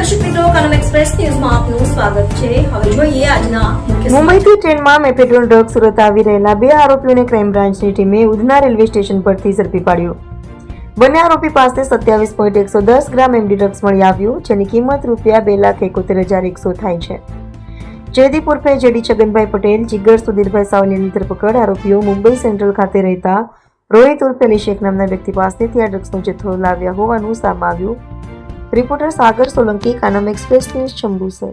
Station પરથી ઝડપી પાડ્યો. બંને આરોપી પાસે સત્યાવીસ પોઈન્ટ એકસો દસ ગ્રામ એમડી ડ્રગ્સ મળી આવ્યું, જેની કિંમત રૂપિયા બે લાખ એકોતેર હજાર એકસો થાય છે. જયદીપ જેડી છગનભાઈ પટેલ, જીગર સુધીરભાઈ સાવની ધરપકડ આરોપીઓ મુંબઈ સેન્ટ્રલ ખાતે રહેતા રોહિત ઉર્ફે અલી શેખ નામના વ્યક્તિ પાસેથી આ ડ્રગ્સનો જથ્થો લાવ્યા હોવાનું સામે આવ્યું. Reporter Sagar Solanki, Kanam express news Jambusar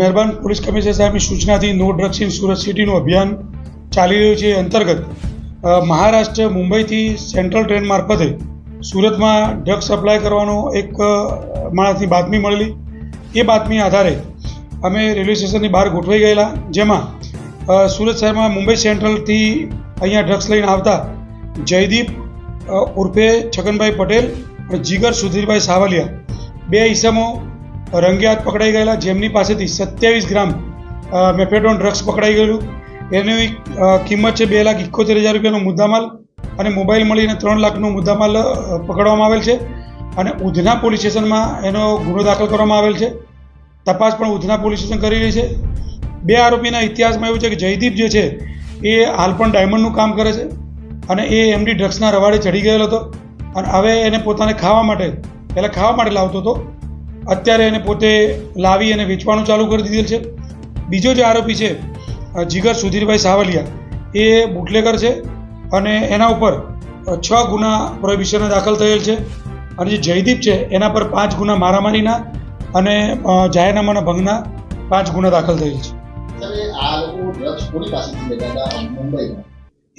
મહેરબાન પોલીસ કમિશનર સાહેબની સૂચનાથી નો ડ્રગ્સ ઇન સુરત સિટીનું અભિયાન ચાલી રહ્યું છે. અંતર્ગત મહારાષ્ટ્ર, મુંબઈથી સેન્ટ્રલ ટ્રેન મારફતે સુરતમાં ડ્રગ્સ સપ્લાય કરવાનો એક માણસની બાતમી મળેલી. એ બાતમી આધારે અમે રેલવે સ્ટેશનની બહાર ગોઠવાઈ ગયેલા, જેમાં સુરત શહેરમાં મુંબઈ સેન્ટ્રલથી અહીંયા ડ્રગ્સ લઈને આવતા જયદીપ ઉર્ફે છગનભાઈ પટેલ અને જીગર સુધીરભાઈ સાવલિયા બે ઈસમો રંગિયાત પકડાઈ ગયેલા, જેમની પાસેથી સત્યાવીસ ગ્રામ મેફેડોન ડ્રગ્સ પકડાઈ ગયેલું. એની કિંમત છે બે લાખ એકોતેર હજાર રૂપિયાનો મુદ્દામાલ અને મોબાઈલ મળીને ત્રણ લાખનો મુદ્દામાલ પકડવામાં આવેલ છે. અને ઉધના પોલીસ સ્ટેશનમાં એનો ગુનો દાખલ કરવામાં આવેલ છે. તપાસ પણ ઉધના પોલીસ સ્ટેશન કરી રહી છે. બે આરોપીના ઇતિહાસમાં એવું છે કે જયદીપ જે છે, એ હાલ પણ ડાયમંડનું કામ કરે છે અને એ એમડી ડ્રગ્સના રવાડે ચડી ગયેલો હતો. અને હવે એને પોતાને ખાવા માટે પહેલાં ખાવા માટે લાવતો હતો. અત્યારે એને પોતે લાવી અને વેચવાનું ચાલુ કરી દીધેલ છે. બીજો જે આરોપી છે જીગર સુધીરભાઈ સાવલિયા એ બુટલેગર છે અને એના ઉપર છ ગુના પ્રોહિબિશન દાખલ થયેલ છે. અને જે જયદીપ છે એના પર પાંચ ગુના મારામારીના અને જાહેરનામાના ભંગના પાંચ ગુના દાખલ થયેલ છે.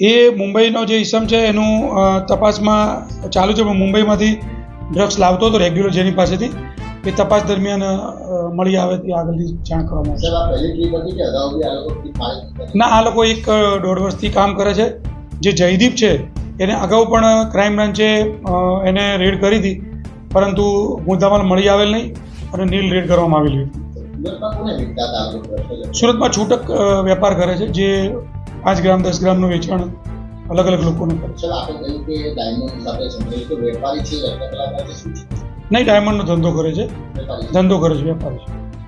એ મુંબઈનો જે ઈસમ છે એનું તપાસમાં ચાલુ છે પણ મુંબઈમાંથી ડ્રગ્સ લાવતો હતો રેગ્યુલર જેની પાસેથી એ તપાસ દરમિયાન મળી આવે તે આગળની જાણ કરવામાં આવશે? ના આ લોકો એક દોઢ વર્ષથી કામ કરે છે જે જયદીપ છે એને અગાઉ પણ ક્રાઇમ બ્રાન્ચે એને રેડ કરી હતી પરંતુ મુદ્દામાલ મળી આવેલ નહીં અને નીલ રેડ કરવામાં આવેલી હતા? સુરતમાં છૂટક વેપાર કરે છે જે પાંચ ગ્રામ દસ ગ્રામનું વેચાણ અલગ અલગ લોકોને કરે. છે નહીં ડાયમંડનો ધંધો કરે છે. છે. ધંધો કરે છે વેપારી છે.